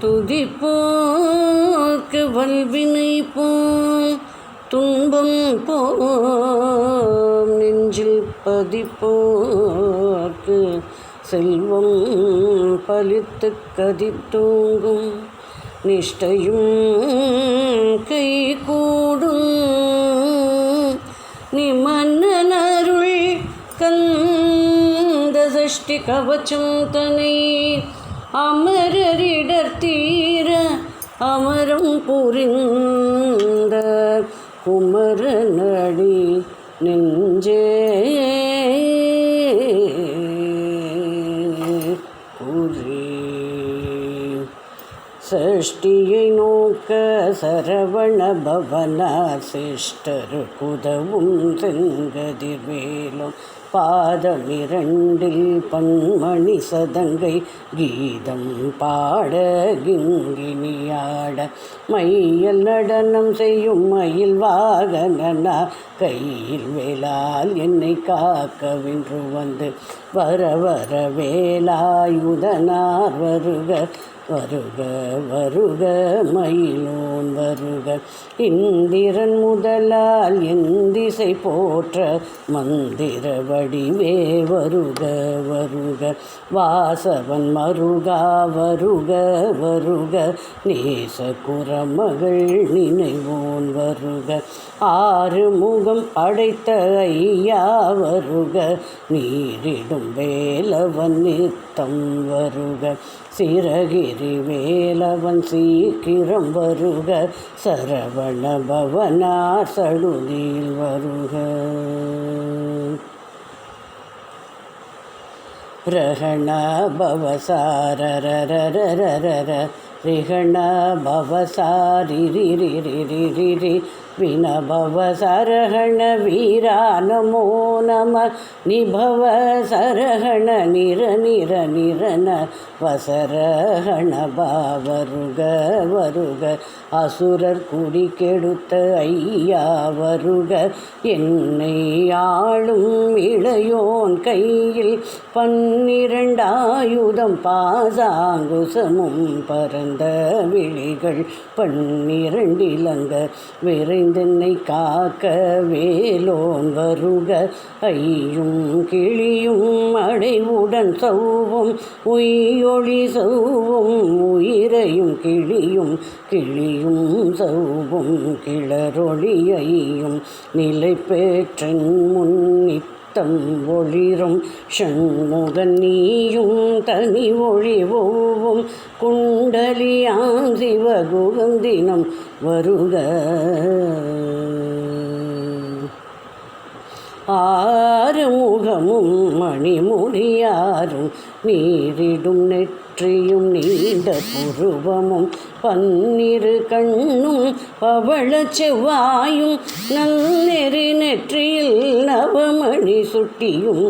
துதிப்போர்க்கு வல்வினை போம் துன்பம் போம் நெஞ்சில் பதிப்போர்க்கு செல்வம் பலித்து கதித்தூங்கும் நிஷ்டையும் கை கூடும் நீ மன்னனருள் கந்த சஷ்டி கவச்சம் தனை அமரரிடர் தீர அமரம் புரிந்த குமரனடி நெஞ்சே. குறி சஷ்டியை நோக்க சரவண பவன சிஷ்டர் குதவும் செங்கதிர் வேலும் பாதமிரண்டில் பன்மணி சதங்கை கீதம் பாட கிங்கினியாட மையல் நடனம் செய்யும் மயில் வாகனனா கையில் வேளால் என்னை காக்கவென்று வந்து வர வர வேலாயுதனார் வருக. வருக வருக மயிலோன் வருக. இந்திரன் முதலால் எந்திசை போற்ற மந்திர வடிவே வருக வருக. வாசவன் மருகா வருக வருக. நேச குரமகள் நினைவோன் வருக. ஆறு முகம் அடைத்த ஐயா வருக நீரிடும் வேலவன் நித்தம் வருக. சிறகிரி வேலவன் சீக்கிரம் வருக சரவண பவனா சடுதியில் வருக. ரண பவசாரரரரரர ரிகண பவசாரி ரி ரி ரி ரி ரி विनभव सरहण वीरा नमो नम निभव सरहण निर निर निरन வசரகண வருக வருக அசுரர் குடி கெடுத்த ஐயா வருக என்னை ஆளும் இளையோன் கையில் பன்னிரண்டாயுதம் பாசாங்குசமும் பரந்த விழிகள் பன்னிரண்டிலங்க விரை ஐந்தென்னை காக்க வேலோன் வருக. ஐயும் கிளியும் அடைவுடன் சௌவும் உயொளி சௌவும் உயிரையும் கிளியும் கிளியும் சௌவும் கிளரொளியையும் நிலை பெற்றன் முன்னித் சத்தம் ஒளிரும். ஷண்முகன் நீயும் தனி ஒளிவோவும். குண்டலியாம் சிவகுகந்தினம் வருக. ஆறு முகமும் மணிமுடியாரும் நீரிடும் நெற்றியும் நீண்ட புருவமும். பன்னிரு கண்ணும் பவள செவ்வாயும் நன்னெறி நெற்றியில் நவமணி சுட்டியும்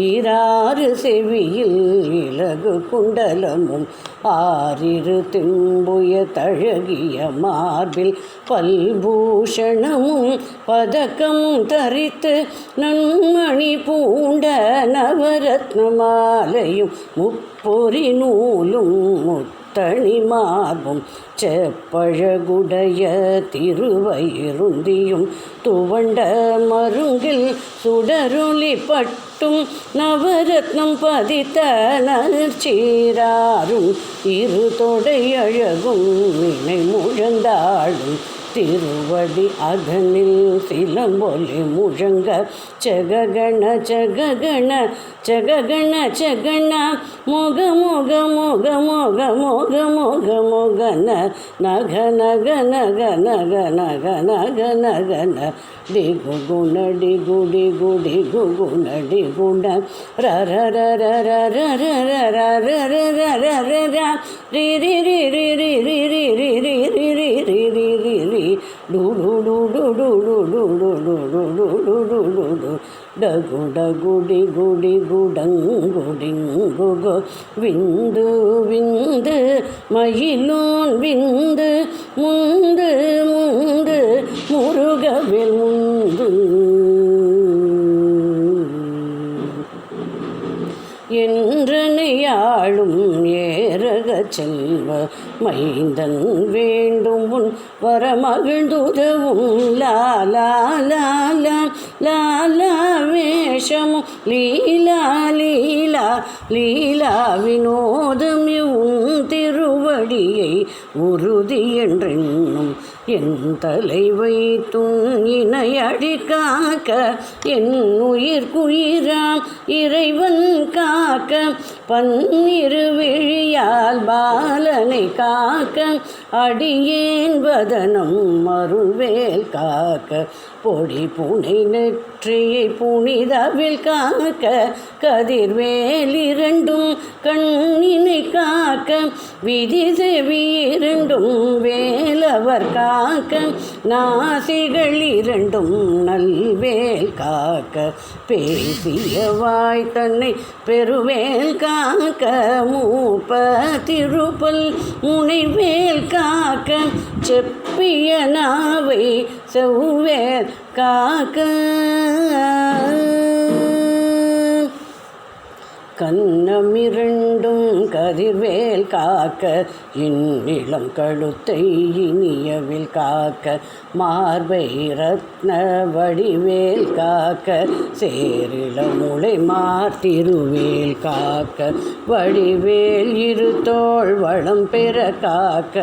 ஈராறு செவியில் இலகு குண்டலமும் ஆறிரு திம்புய தழகிய மார்பில் பல்பூஷணமும் பதக்கம் தரித்து நன்மணி பூண்ட நவரத்ன மாலையும் முப்பொறி நூலும் முத்து மார்பும் செப்பழகுடைய திருவயிருந்தியும் துவண்ட மருங்கில் சுடருளி பட்டும் நவரத்னம் பதித்த நற்சீராரும் இரு தொடையழகும் வினை முழந்தாடும் திருவடி அதனில் சிலம்பொலி முழங்க ஜககண ஜககண ஜககண ஜகண மொக மொக மொக மொக மொக மொக மொகன நக நக நக நக நக நக நகன டிகு குண டிகு டிகு டிகு குண டிகுண ர ர ர ர ர ர ர ர ர ர ர ர ர ர ர ரி ரி ரி ரி ரி ரி ரி ரி ரி ரி ரி ரி ரி డగు డగుడి గుడి గుడంగుడింగుగో విందు విందు மயிலோன் விந்து முந்து முந்து முருகவில் முந்து என்று என்றனையாளும் ஏறக செல்வ மைந்தன் வேண்டும் உன் வரமகிழ்ந்துதவும். லாலா லாலா லாலா வேஷமும் லீலா லீலா லீலா வினோதம் உன் திருவடியை உறுதி என்றென்னும் என் தலை வைத்தும் இணையடி காக்க என் உயிர் குயிராம் இறைவன் காக்க பன்னிரு விழியால் பாலனை காக்க அடியேன் வதனம் மறுவேல் காக்க பொடி புனை நெற்றியை புனிதவில் காக்க கதிர்வேல் இரண்டும் கண்ணினை காக்க விதி செவி இரண்டும் வேலவர் காக்க நாசிகள் இரண்டும் நல்வேல் காக்க பேசிய வாய் தன்னை பெருவேல் காக்க மூப்ப திருப்பல் முனைவேல் காக்க செப்பிய நாவை செவ்வேல் காக்க கண்ணமிரண்டும் கதிர்வேல் காக்க இந்நிலம் கழுத்தை இனியவில் காக்க மார்பை ரத்ன வடிவேல் காக்க சேரில முளை மார்த்திருவேல் காக்க வடிவேல் இரு தோல் வளம் பெற காக்க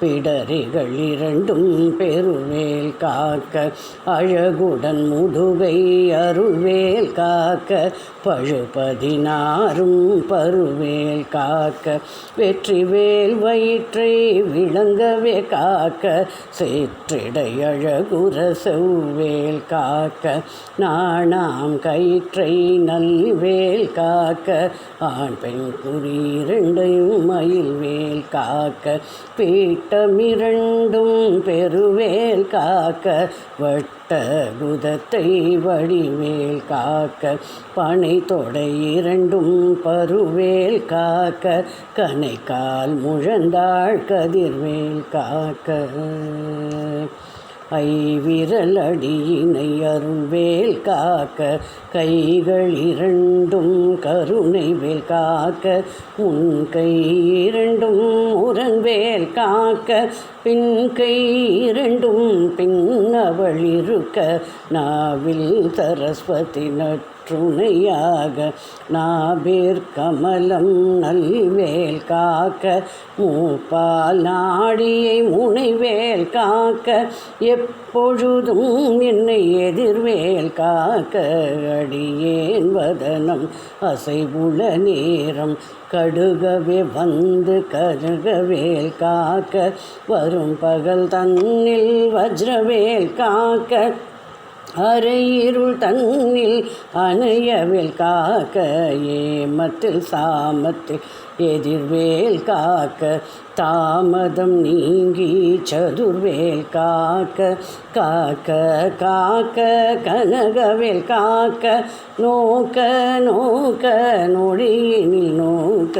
பிடரிகள் இரண்டும் பெருவேல் காக்க அழகுடன் முதுகை அருவேல் காக்க பழுபதினாரும் பருவேல் காக்க வெற்றிவேல் வயிற்றை விளங்கவே காக்க சேற்றிடை செவ்வேல் காக்க நாணாம் கயிற்றை நல்வேல் காக்க ஆண் பெண் குறியிரண்டையும் மயில்வேல் காக்க பீட்டமிரண்டும் பெருவேல் காக்க வட்ட குதத்தை வடிவேல் காக்க பனை தொடை இரண்டும் பருவேல் காக்க கனைக்கால் முழந்தாள் கதிர்வேல் காக்க. ஐவிரல் அடியினை அருள்வேல் காக்க கைகள் இரண்டும் கருணை வேல் காக்க உன் கை இரண்டும் உரன்வேல் காக்க பின் கை இரண்டும் பின்னவள் நாவில் சரஸ்வதி நற்றுணையாக நாபிர் கமலம் நல்வேல் காக்க மூப்பால் நாடியை முனைவேல் காக்க எப்பொழுதும் என்னை எதிர்வேல் காக்க அடியேன் வதனம் அசைவுள நேரம் கடுகவே வந்து கருகவேல் காக்க வரும் பகல் தன்னில் வஜ்ரவேல் காக்க அரையிருள் தன்னில் அணையவில் காக்க ஏமத்தில் சாமத்தில் எதிர்வேல் காக்க தாமதம் நீங்கி சதுர்வேல் காக்க காக்க காக்க கனகவேல் காக்க நோக்க நோக்க நொடியினில் நோக்க.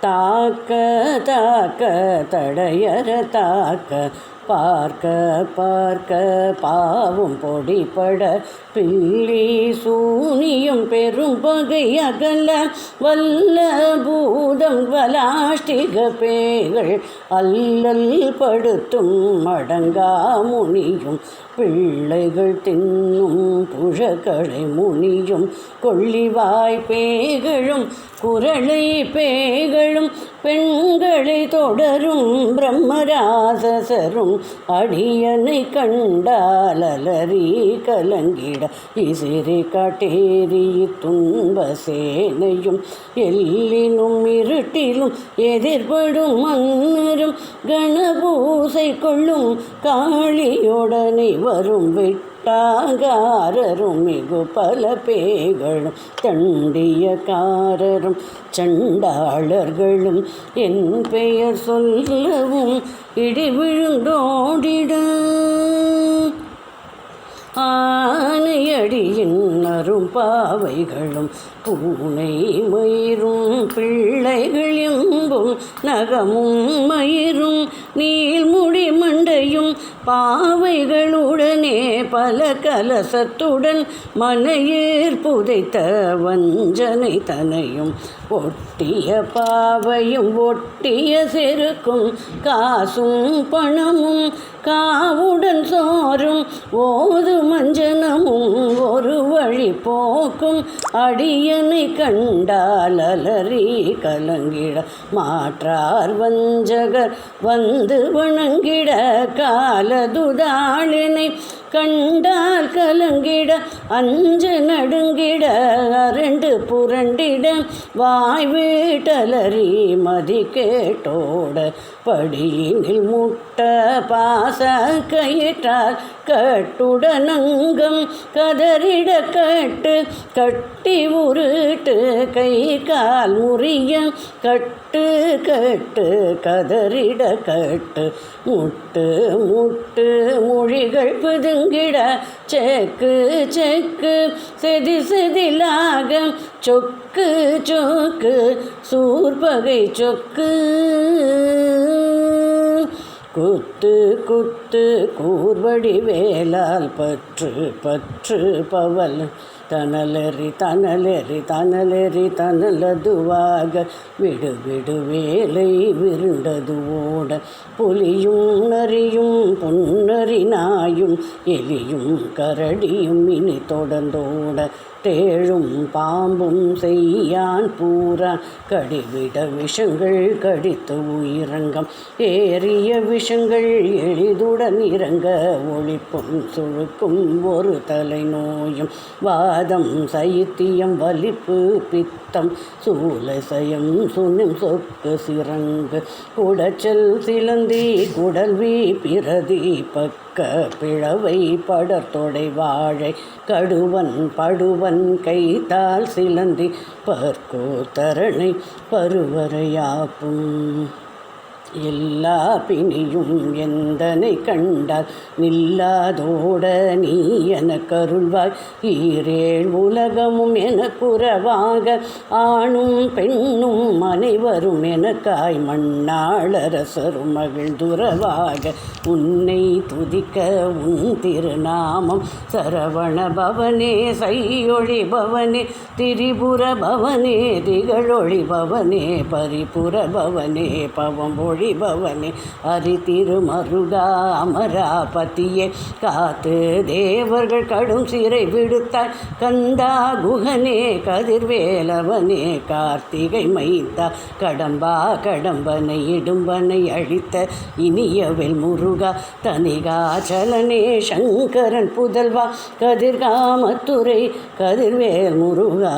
தாக்க தாக்க தடையற தாக்க பார்க்க பார்க்க பாவும் பொடிபட பில்லி சூனியும் பெரும் பகை அகல வல்ல பூதம் வலாஷ்டிக பேகள் அல்லல் படுத்தும் மடங்கா முனியும் பிள்ளைகள் தின்னும் புழக்கடை முனியும் கொள்ளிவாய் பேய்களும் குரளை பேகளும் பெண்களை தொடரும் பிரம்மராசசரும் அடியனை கண்டாலலறி கலங்கிட இசிறி காட்டேரி துன்ப சேனையும் எல்லினும் இருட்டிலும் எதிர்படும் மன்னரும் கணபூசை கொள்ளும் காளியுடனே வரும் வெட்டாகாரரும் மிகு பல பேய்களும் தண்டியக்காரரும் சண்டாளர்களும் என் பெயர் சொல்லவும் இடி விழுந்தோடிட. ஆனையடியின் அரும் பாவைகளும் பூனை மயிரும் பிள்ளைகள் எம்பும் நகமும் மயிரும் நீள்முடி மண்டையும் பாவைகளுடனே பல கலசத்துடன் மனையீர் புதைத்த வஞ்சனை தனையும் ஒட்டிய பாவையும் ஒட்டிய செருக்கும் காசும் பணமும் காவுடன் சோறும் ஓது மஞ்சனமும் ஒரு வழி போக்கும். அடியனை கண்டால் அலறி கலங்கிட மாற்றார் வஞ்சகர் வந்து வணங்கிட காலதுதாளினை கண்டார் கலங்கிட அஞ்சு நடுங்கிட அரண்டு புரண்டிட வாய் வீட்டலறி மதி கேட்டோட படியினில் முட்ட பாச கயிற்றால் கட்டுடனங்கம் கதறிட கட்டு கட்டி உருட்டு கை கால் முறிய கட்டு கட்டு கதறிட கட்டு முட்டு முட்டு மொழிகள் பிதுங்கிட செக்கு செக்கு செதி செதிலாக சொக்கு சொக்கு சூர்பகை சொக்கு. குத்து குத்து கூர்வடி வேலால் பற்று பற்று பவல். தனலெறி தனலெறி தனலெறி தனலதுவாக விடு விடு வேலை விருண்டது ஓட புலியும் நரியும் பொன்னறி நாயும் எலியும் கரடியும் இனி தொடர்ந்தோட. தேழும் பாம்பும் செய்யான் பூரா. கடிவிட விஷங்கள் கடித்து உயிரங்கம். ஏறிய விஷங்கள் எளிதுடன் இறங்க ஒழிப்பும் சுழுக்கும் ஒரு தலை நோயும் வாதம் சைத்தியம் வலிப்பு பித்தம் சூலசயம் சுனம் சொக்கு சிறங்கு. குடச்சல் சிலந்தி குடல்வி பிரதி பக்க பிழவை படத்தொடை வாழை கடுவன் படுவன் கைத்தால் சிலந்தி பற்கோ தரணை பருவரையாப்பும். எல்லா பிணியும் எந்தனை கண்டால்? நில்லாதோட நீ என கருள்வாய். ஈரேழ் உலகமும் என குறவாக. ஆணும் பெண்ணும் அனைவரும் எனக்காய் மண்ணாளரசரும் மகிழ்துறவாக உன்னை துதிக்க உன் திருநாமம் சரவண பவனே சையொழி பவனே திரிபுர பவனே திகழொழி பவனே பரிபுர பவனே பவம்பொழி பவனே அரிதிருமருடா அமராபதியே காத்து தேவர்கள் கடும் சிறை விடுத்தாய் கந்தா குகனே கதிர்வேலவனே கார்த்திகை மைந்தா கடம்பா கடம்பனை இடும்பனை அழித்த இனியவில் முருகா தனிகாச்சலனே சங்கரன் புதல்வா கதிர்காமத்துறை கதிர்வேல் முருகா.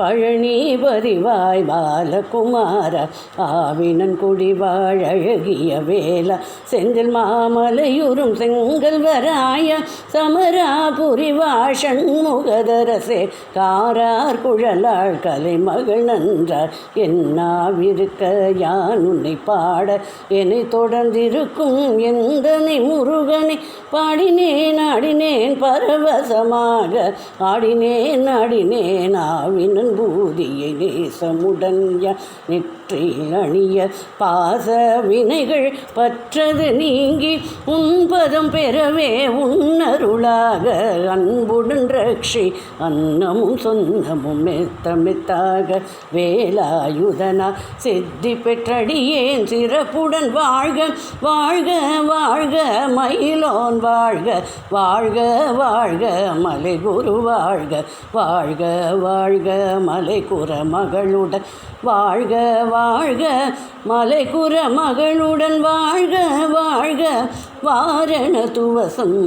பழனி வரிவாய் பாலகுமார ஆவினன் குடிவாழ் அழகிய வேலா செந்தில் மாமலையுறும் செங்கல் செங்கல்வராய சமராபுரிவாழ் சண்முகதரசே காரார் குழலாள் கலைமகள் நன்றார் என்னாவிருக்க யான் உன்னை பாட என்னை தொடர்ந்திருக்கும் எந்தனை முருகனை பாடினேன் ஆடினேன் பரவசமாக ஆடினேன் ஆடினேன் ஆவினன் பூதியை நேசமுடன் யா பற்றி அணிய பாச வினைகள் பற்றது நீங்கி உன்பதம் பெறவே உன்னருளாக. அன்புடன் ரக்ஷி அன்னமும் சொன்னமும் மெத்த மெத்தாக வேலாயுதனா சித்தி பெற்றடியேன் சிறப்புடன் வாழ்க வாழ்க வாழ்க மயிலோன் வாழ்க வாழ்க வாழ்க மலை குரு வாழ்க வாழ்க வாழ்க மலை குற மகளுடன் வாழ்க வாழ்க மலைகுற மகளுடன் வாழ்க வாழ்க வாரண துவசம்.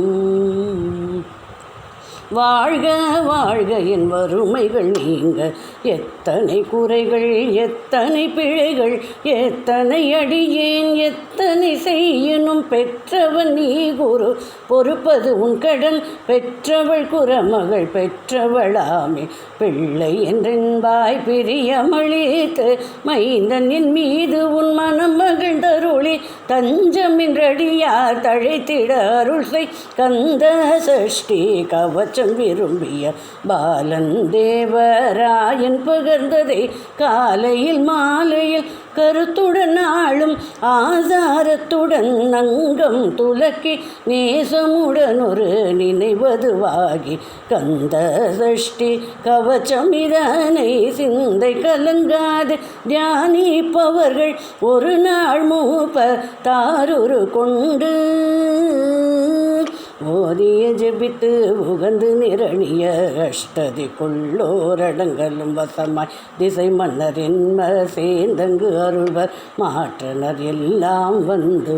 வாழ்க வாழ்க என் வறுமைகள் நீங்க. எத்தனை குறைகள் எத்தனை பிழைகள் எத்தனை அடியேன் எத்தனை செய்யணும் பெற்றவன் நீ குரு. பொறுப்பது உன் கடன் பெற்றவள் குரமகள் பெற்றவளாமே. பிள்ளை என்றென்பாய் பிரியமளித்து மைந்தன் என் மீது உன் மனம் மகிழ்ந்தருளி. தஞ்சமின்றடியார் தழைத்திட அருள் செய் கந்த சஷ்டி கவச்ச அச்சம் விரும்பிய பாலன் தேவராயன் புகழ்ந்ததை. காலையில் மாலையில் கருத்துடன் ஆளும் ஆதாரத்துடன் நங்கம் துலக்கி நேசமுடன் ஒரு நினைவதுவாகி கந்த சஷ்டி கவச்சம் இதனை சிந்தை கலங்காது தியானிப்பவர்கள் ஒரு நாள் மூப்ப தாருரு கொண்டு ஓதிய ஜெபித்து உகந்து நிரணிய அஷ்டதி கொள்ளோரடங்களும் வசமாய் திசை மன்னரின் சேந்தங்கு அருள்வர். மாற்றனர் எல்லாம் வந்து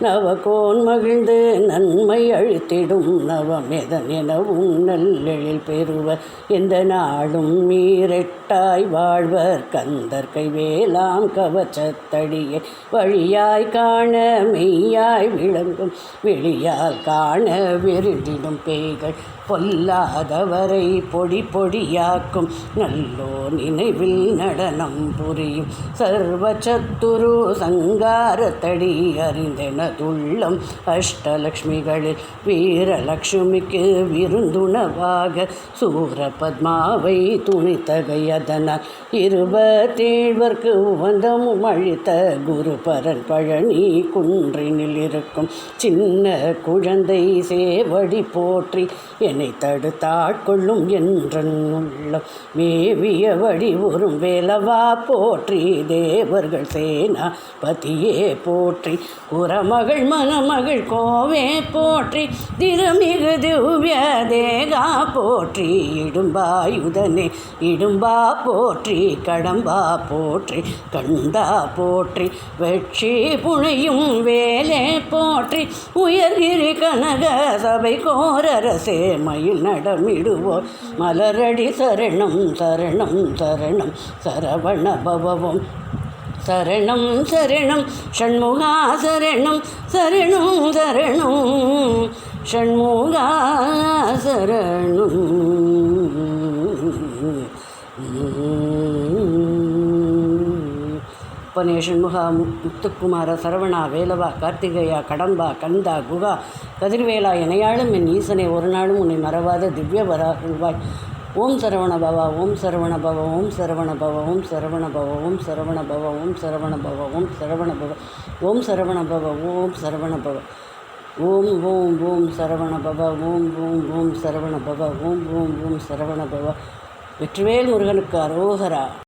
நவகோன் மகிழ்ந்து நன்மை அழித்திடும் நவமெதன் எனவும் நல்லெழில் பெறுவர். எந்த நாளும் மீரெட்டாய் வாழ்வர். கந்தர் கைவேலாம் கவச்சத்தடியை. வழியாய் காண மெய்யாய் விளங்கும். வெளியால் காண விருதிடும் பேய்கள். பொல்லாதவரை பொடி பொடியாக்கும் நல்லோ நினைவில் நடனம் புரியும். சர்வச்சத்துரு சங்காரத்தடி அறிந்தெனதுள்ளம். அஷ்டலக்ஷ்மிகளில் வீரலக்ஷ்மிக்கு விருந்துணவாக சூர பத்மாவை துணித்தகையதனால் இருபத்தேழ்வர்க்கு உவந்தமும் அழித்த குருபரன் பழனி குன்றினில் இருக்கும். சின்ன குழந்தை சேவடி போற்றி என்னை தடுத்தாட்கொள்ளும் என்றன் உள்ளம். மேவிய வழி உறும் வேலவா போற்றி. தேவர்கள் சேனா பதியே போற்றி. குரமகள் மணமகள் கோவே போற்றி. திருமிகு திவ்ய தேகா போற்றி. இடும்பாயுதனே இடும்பா போற்றி. கடம்பா போற்றி. கண்டா போற்றி. வெற்றி புனையும் வேலே போற்றி. உயர்கிரி கனக சபை கோரரசே மயில் நடமிடுவோர். மலரடி சரணம் சரணம் சரணம் சரவண பவம் சரணம் சரணம் ஷண்முகா சரணம் சரணம் சரணம் ஷண்முகா சரணம். அப்பனே ஷண்முகா முத்துக்குமார சரவணா வேலவா கார்த்திகேயா கடம்பா கந்தா குகா கதிர்வேலா இணையாளும் என் ஈசனை ஒரு நாளும் உன்னை மறவாத திவ்ய வராகுவாய் ஓம் சரவண பவா ஓம் சரவண பவ ஓம் சரவண பவ ஓம் சரவண பவ ஓம் சரவண பவ ஓம் சரவண பவ ஓம் சரவண பவ ஓம் சரவண பவ ஓம் சரவண பவ ஓம் ஓம் ஓம் சரவண பவ ஓம் ஓம் ஓம் சரவண பவ ஓம் ஓம் ஓம் சரவண பவ வெற்றிவேல் முருகனுக்கு அரோகரா